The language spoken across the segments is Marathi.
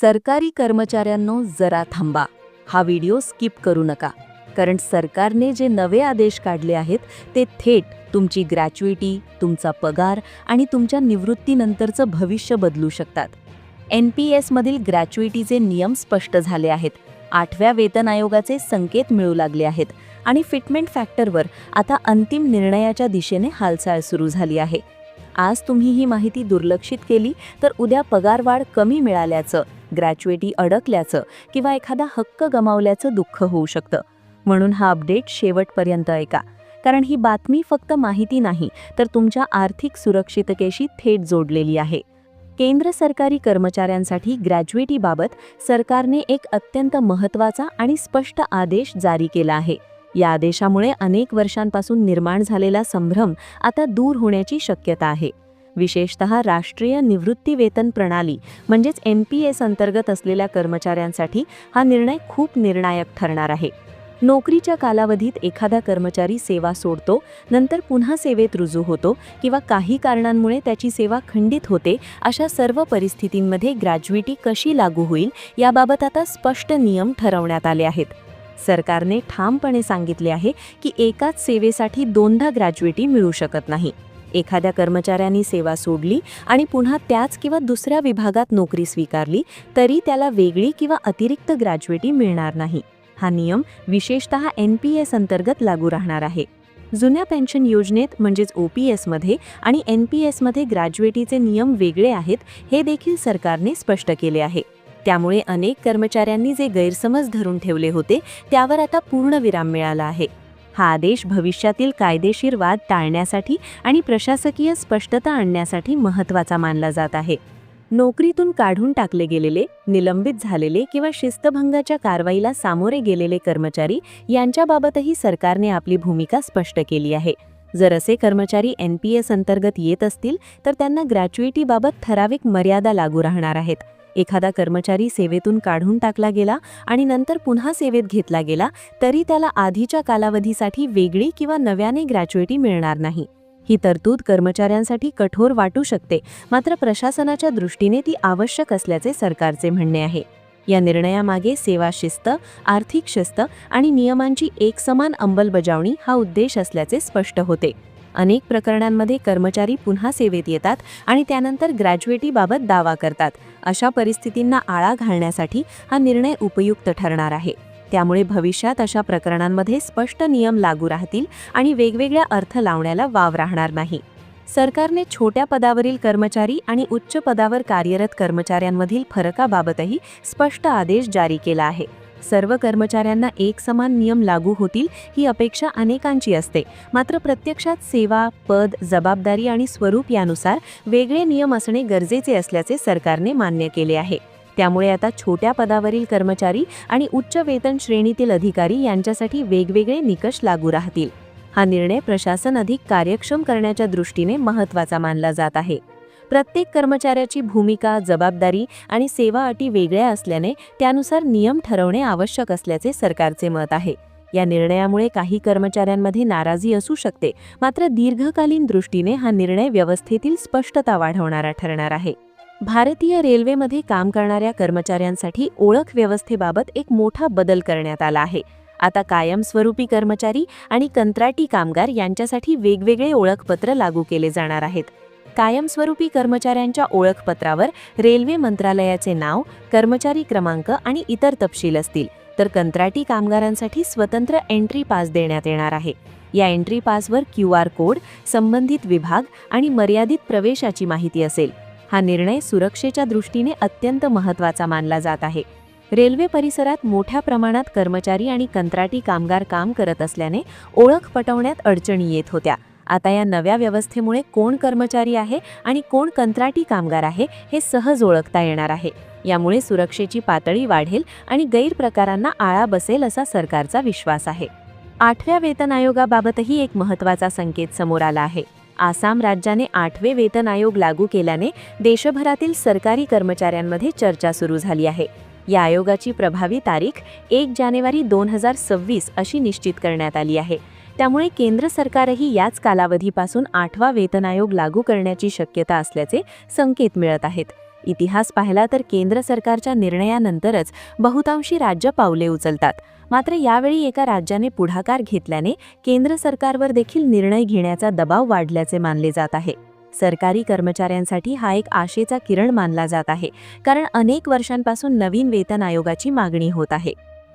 सरकारी कर्मचाऱ्यांनो जरा थांबा. हा व्हिडिओ स्किप करू नका. कारण सरकारने जे नवे आदेश काढले आहेत ते थेट तुमची ग्रॅच्युइटी तुमचा पगार आणि तुमच्या निवृत्तीनंतरचं भविष्य बदलू शकतात. एन पी एसमधील ग्रॅच्युइटीचे नियम स्पष्ट झाले आहेत. आठव्या वेतन आयोगाचे संकेत मिळू लागले आहेत आणि फिटमेंट फॅक्टरवर आता अंतिम निर्णयाच्या दिशेने हालचाल सुरू झाली आहे. आज तुम्ही ही माहिती दुर्लक्षित केली तर उद्या पगारवाढ कमी मिळाल्याचं ग्रॅच्युएटी अडकल्याचं किंवा एखादा हक्क गमावल्याचं दुःख होऊ शकतं. म्हणून हा अपडेट शेवटपर्यंत ऐका. कारण ही बातमी फक्त माहिती नाही तर तुमच्या आर्थिक सुरक्षिततेशी थेट जोडलेली आहे. केंद्र सरकारी कर्मचाऱ्यांसाठी ग्रॅज्युएटीबाबत सरकारने एक अत्यंत महत्त्वाचा आणि स्पष्ट आदेश जारी केला आहे. या आदेशामुळे अनेक वर्षांपासून निर्माण झालेला संभ्रम आता दूर होण्याची शक्यता आहे. विशेषत राष्ट्रीय निवृत्ती वेतन प्रणाली म्हणजेच एन पी एस अंतर्गत असलेल्या कर्मचाऱ्यांसाठी हा निर्णय खूप निर्णायक ठरणार आहे. नोकरीच्या कालावधीत एखादा कर्मचारी सेवा सोडतो नंतर पुन्हा सेवेत रुजू होतो किंवा काही कारणांमुळे त्याची सेवा खंडित होते अशा सर्व परिस्थितींमध्ये ग्रॅज्युएटी कशी लागू होईल याबाबत आता स्पष्ट नियम ठरवण्यात आले आहेत. सरकारने ठामपणे सांगितले आहे की एकाच सेवेसाठी दोनदा ग्रॅज्युएटी मिळू शकत नाही. एखाद्या कर्मचाऱ्यांनी सेवा सोडली आणि पुन्हा त्याच किंवा दुसऱ्या विभागात नोकरी स्वीकारली तरी त्याला वेगळी किंवा अतिरिक्त ग्रॅज्युएटी मिळणार नाही. हा नियम विशेषतः एन पी एस अंतर्गत लागू राहणार आहे. जुन्या पेन्शन योजनेत म्हणजेच ओ पी एसमध्ये आणि एन पी एसमध्ये ग्रॅज्युएटीचे नियम वेगळे आहेत हे देखील सरकारने स्पष्ट केले आहे. त्यामुळे अनेक कर्मचाऱ्यांनी जे गैरसमज धरून ठेवले होते त्यावर आता पूर्ण विराम मिळाला आहे. हा आदेश भविष्यातील कायदेशीर वाद टाळण्यासाठी आणि प्रशासकीय स्पष्टता आणण्यासाठी महत्त्वाचा मानला जात आहे. नोकरीतून काढून टाकले गेलेले निलंबित झालेले किंवा शिस्तभंगाच्या कारवाईला सामोरे गेलेले कर्मचारी यांच्याबाबतही सरकारने आपली भूमिका स्पष्ट केली आहे. जर असे कर्मचारी एन पी एस अंतर्गत येत असतील तर त्यांना ग्रॅच्युइटीबाबत ठराविक मर्यादा लागू राहणार आहेत. एखादा कर्मचारी सेवेतून काढून टाकला गेला आणि नंतर पुन्हा सेवेत घेतला गेला तरी त्याला आधीच्या कालावधीसाठी वेगळी किंवा नव्याने ग्रॅच्युएटी मिळणार नाही. ही तरतूद कर्मचाऱ्यांसाठी कठोर वाटू शकते मात्र प्रशासनाच्या दृष्टीने ती आवश्यक असल्याचे सरकारचे म्हणणे आहे. या निर्णयामागे सेवा शिस्त आर्थिक शिस्त आणि नियमांची एकसमान अंमलबजावणी हा उद्देश असल्याचे स्पष्ट होते. अनेक प्रकरणांमध्ये कर्मचारी पुन्हा सेवेत येतात आणि त्यानंतर ग्रॅज्युएटीबाबत दावा करतात. अशा परिस्थितींना आळा घालण्यासाठी हा निर्णय उपयुक्त ठरणार आहे. त्यामुळे भविष्यात अशा प्रकरणांमध्ये स्पष्ट नियम लागू राहतील आणि वेगवेगळ्या अर्थ लावण्याला वाव राहणार नाही. सरकारने छोट्या पदावरील कर्मचारी आणि उच्च पदावर कार्यरत कर्मचाऱ्यांमधील फरकाबाबतही स्पष्ट आदेश जारी केला आहे. सर्व कर्मचाऱ्यांना एक समान नियम लागू होतील ही अपेक्षा अनेकांची असते. मात्र प्रत्यक्षात सेवा पद जबाबदारी आणि स्वरूप यानुसार वेगळे नियम असणे गरजेचे असल्याचे सरकारने मान्य केले आहे. त्यामुळे आता छोट्या पदावरील कर्मचारी आणि उच्च वेतन श्रेणीतील अधिकारी यांच्यासाठी वेगवेगळे निकष लागू राहतील. हा निर्णय प्रशासन अधिक कार्यक्षम करण्याच्या दृष्टीने महत्त्वाचा मानला जात आहे. प्रत्येक कर्मचाऱ्याची भूमिका जबाबदारी आणि सेवा अटी वेगळ्या असल्याने त्यानुसार नियम ठरवणे आवश्यक असल्याचे सरकारचे मत आहे. या निर्णयामुळे काही कर्मचाऱ्यांमध्ये नाराजी असू शकते मात्र दीर्घकालीन दृष्टीने हा निर्णय व्यवस्थेतील स्पष्टता वाढवणारा ठरणार आहे. भारतीय रेल्वेमध्ये काम करणाऱ्या कर्मचाऱ्यांसाठी ओळख व्यवस्थेबाबत एक मोठा बदल करण्यात आला आहे. आता कायमस्वरूपी कर्मचारी आणि कंत्राटी कामगार यांच्यासाठी वेगवेगळे ओळखपत्र लागू केले जाणार आहेत. कायमस्वरूपी कर्मचाऱ्यांच्या ओळखपत्रावर रेल्वे मंत्रालयाचे नाव कर्मचारी क्रमांक आणि इतर तपशील असतील तर कंत्राटी कामगारांसाठी स्वतंत्र एंट्री पास देण्यात येणार आहे. या एंट्री पासवर क्यू आर कोड संबंधित विभाग आणि मर्यादित प्रवेशाची माहिती असेल. हा निर्णय सुरक्षेच्या दृष्टीने अत्यंत महत्त्वाचा मानला जात आहे. रेल्वे परिसरात मोठ्या प्रमाणात कर्मचारी आणि कंत्राटी कामगार काम करत असल्याने ओळख पटवण्यात अडचणी येत होत्या. आता या नव्या व्यवस्थेमुळे कोण कर्मचारी आहे आणि कोण कंत्राटी कामगार आहे हे सहज ओळखता येणार आहे. यामुळे सुरक्षेची पातळी वाढेल आणि गैरप्रकारांना आळा बसेल असा सरकारचा विश्वास आहे. आठव्या वेतन आयोगाबाबतही एक महत्त्वाचा संकेत समोर आला आहे. आसाम राज्याने आठवे वेतन आयोग लागू केल्याने देशभरातील सरकारी कर्मचाऱ्यांमध्ये चर्चा सुरू झाली आहे. या आयोगाची प्रभावी तारीख एक जानेवारी दोन हजार सव्वीस अशी निश्चित करण्यात आली आहे. त्यामुळे केंद्र सरकारही याच कालावधीपासून आठवा वेतन आयोग लागू करण्याची शक्यता असल्याचे संकेत मिळत आहेत. इतिहास पाहिला तर केंद्र सरकारच्या निर्णयानंतरच बहुतांशी राज्य पावले उचलतात. मात्र यावेळी एका राज्याने पुढाकार घेतल्याने केंद्र सरकारवर देखील निर्णय घेण्याचा दबाव वाढल्याचे मानले जात आहे. सरकारी कर्मचाऱ्यांसाठी हा एक आशेचा किरण मानला जात आहे कारण अनेक वर्षांपासून नवीन वेतन आयोगाची मागणी होत आहे.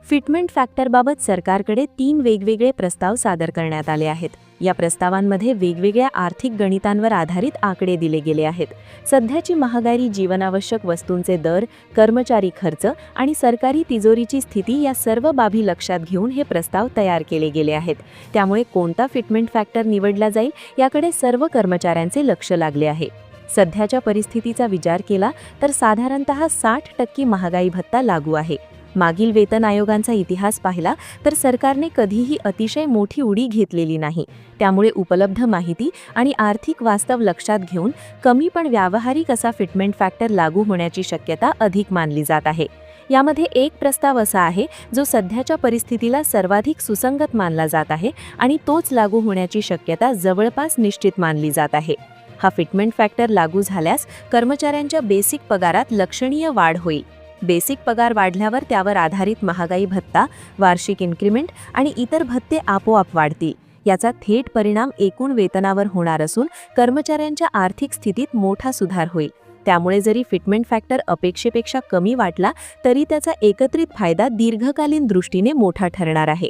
फिटमेंट फॅक्टरबाबत सरकारकडे तीन वेगवेगळे प्रस्ताव सादर करण्यात आले आहेत. या प्रस्तावांमध्ये वेगवेगळ्या आर्थिक गणितांवर आधारित आकडे दिले गेले आहेत. सध्याची महागारी जीवनावश्यक वस्तूंचे दर कर्मचारी खर्च आणि सरकारी तिजोरीची स्थिती या सर्व बाबी लक्षात घेऊन हे प्रस्ताव तयार केले गेले आहेत. त्यामुळे कोणता फिटमेंट फॅक्टर निवडला जाईल याकडे सर्व कर्मचाऱ्यांचे लक्ष लागले आहे. सध्याच्या परिस्थितीचा विचार केला तर साधारणतः साठ टक्के महागाई भत्ता लागू आहे. मागील वेतन आयोगांचा इतिहास पाहिला तर सरकारने कधीही अतिशय मोठी उडी घेतलेली नाही. त्यामुळे उपलब्ध माहिती आणि आर्थिक वास्तव लक्षात घेऊन कमी पण व्यावहारिक असा फिटमेंट फॅक्टर लागू होण्याची शक्यता अधिक मानली जात आहे. यामध्ये एक प्रस्ताव असा आहे जो सध्याच्या परिस्थितीला सर्वाधिक सुसंगत मानला जात आहे आणि तोच लागू होण्याची शक्यता जवळपास निश्चित मानली जात आहे. हा फिटमेंट फॅक्टर लागू झाल्यास कर्मचाऱ्यांच्या बेसिक पगारात लक्षणीय वाढ होईल. बेसिक पगार वाढल्यावर त्यावर आधारित महागाई भत्ता वार्षिक इन्क्रिमेंट आणि इतर भत्ते आपोआप वाढतील. याचा थेट परिणाम एकूण वेतनावर होणार असून कर्मचाऱ्यांच्या आर्थिक स्थितीत मोठा सुधार होईल. त्यामुळे जरी फिटमेंट फॅक्टर अपेक्षेपेक्षा कमी वाटला तरी त्याचा एकत्रित फायदा दीर्घकालीन दृष्टीने मोठा ठरणार आहे.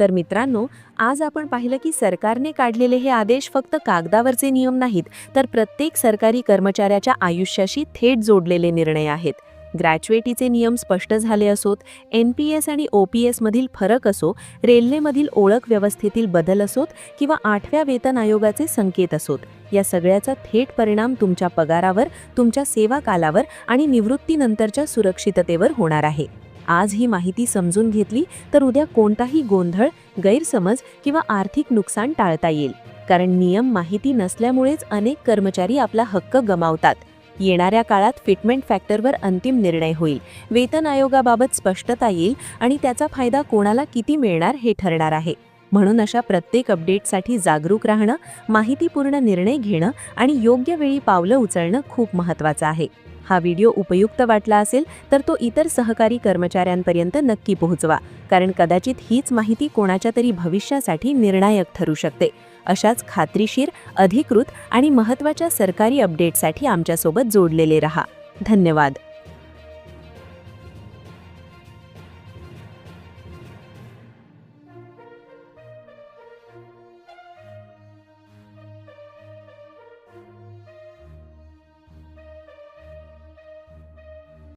तर मित्रांनो आज आपण पाहिलं की सरकारने काढलेले हे आदेश फक्त कागदावरचे नियम नाहीत तर प्रत्येक सरकारी कर्मचाऱ्याच्या आयुष्याशी थेट जोडलेले निर्णय आहेत. ग्रॅच्युएटीचे नियम स्पष्ट झाले असोत एन पी एस आणि ओ पी एसमधील फरक असो रेल्वेमधील ओळख व्यवस्थेतील बदल असोत किंवा आठव्या वेतन आयोगाचे संकेत असोत या सगळ्याचा थेट परिणाम तुमच्या पगारावर तुमच्या सेवा कालावर आणि निवृत्तीनंतरच्या सुरक्षिततेवर होणार आहे. आज ही माहिती समजून घेतली तर उद्या कोणताही गोंधळ गैरसमज किंवा आर्थिक नुकसान टाळता येईल. कारण नियम माहिती नसल्यामुळेच अनेक कर्मचारी आपला हक्क गमावतात. येणाऱ्या काळात फिटमेंट फॅक्टरवर अंतिम निर्णय होईल. वेतन आयोगाबाबत स्पष्टता येईल आणि त्याचा फायदा कोणाला किती मिळणार हे ठरणार आहे. म्हणून अशा प्रत्येक अपडेटसाठी जागरूक राहणं माहितीपूर्ण निर्णय घेणं आणि योग्य वेळी पावलं उचलणं खूप महत्त्वाचं आहे. हा व्हिडिओ उपयुक्त वाटला असेल तर तो इतर सहकारी कर्मचाऱ्यांपर्यंत नक्की पोहोचवा कारण कदाचित हीच माहिती कोणाच्या तरी भविष्यासाठी निर्णायक ठरू शकते. अशाच खात्रीशीर अधिकृत आणि महत्त्वाच्या सरकारी अपडेटसाठी आमच्यासोबत जोडलेले रहा. धन्यवाद.